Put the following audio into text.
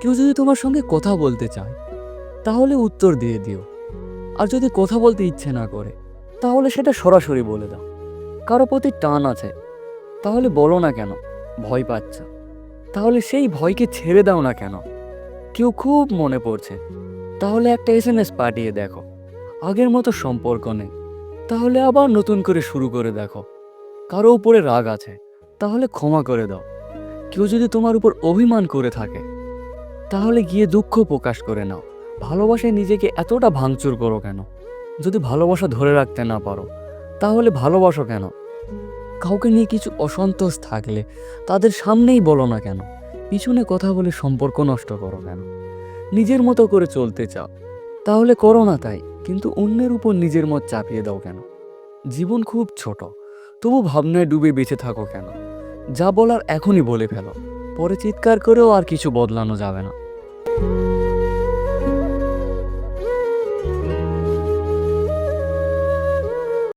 কেউ যদি তোমার সঙ্গে কথা বলতে চায়, তাহলে উত্তর দিয়ে দিও। আর যদি কথা বলতে ইচ্ছে না করে, তাহলে সেটা সরাসরি বলে দাও। কারও প্রতি টান আছে, তাহলে বলো না কেন, ভয় পাচ্ছ। তাহলে সেই ভয়কে ছেড়ে দাও না কেন। কেউ খুব মনে পড়ছে, তাহলে একটা এস এম এস পাঠিয়ে দেখো। আগের মতো সম্পর্ক নেই, তাহলে আবার নতুন করে শুরু করে দেখো। কারও উপরে রাগ আছে, তাহলে ক্ষমা করে দাও। কেউ যদি তোমার উপর অভিমান করে থাকে, তাহলে গিয়ে দুঃখ প্রকাশ করে নাও। ভালোবাসায় নিজেকে এতটা ভাঙচুর করো কেন? যদি ভালোবাসা ধরে রাখতে না পারো, তাহলে ভালোবাসো কেন? কাউকে নিয়ে কিছু অসন্তোষ থাকলে তাদের সামনেই বলো না কেন? পিছনে কথা বলে সম্পর্ক নষ্ট করো কেন? নিজের মতো করে চলতে চাও, তাহলে করো না তাই, কিন্তু অন্যের উপর নিজের মত চাপিয়ে দাও কেন? জীবন খুব ছোট, তবু ভাবনায় ডুবে বেঁচে থাকো কেন? যা বলার এখনই বলে ফেলো। পরে চিৎকার করেও আর কিছু বদলানো যাবে না।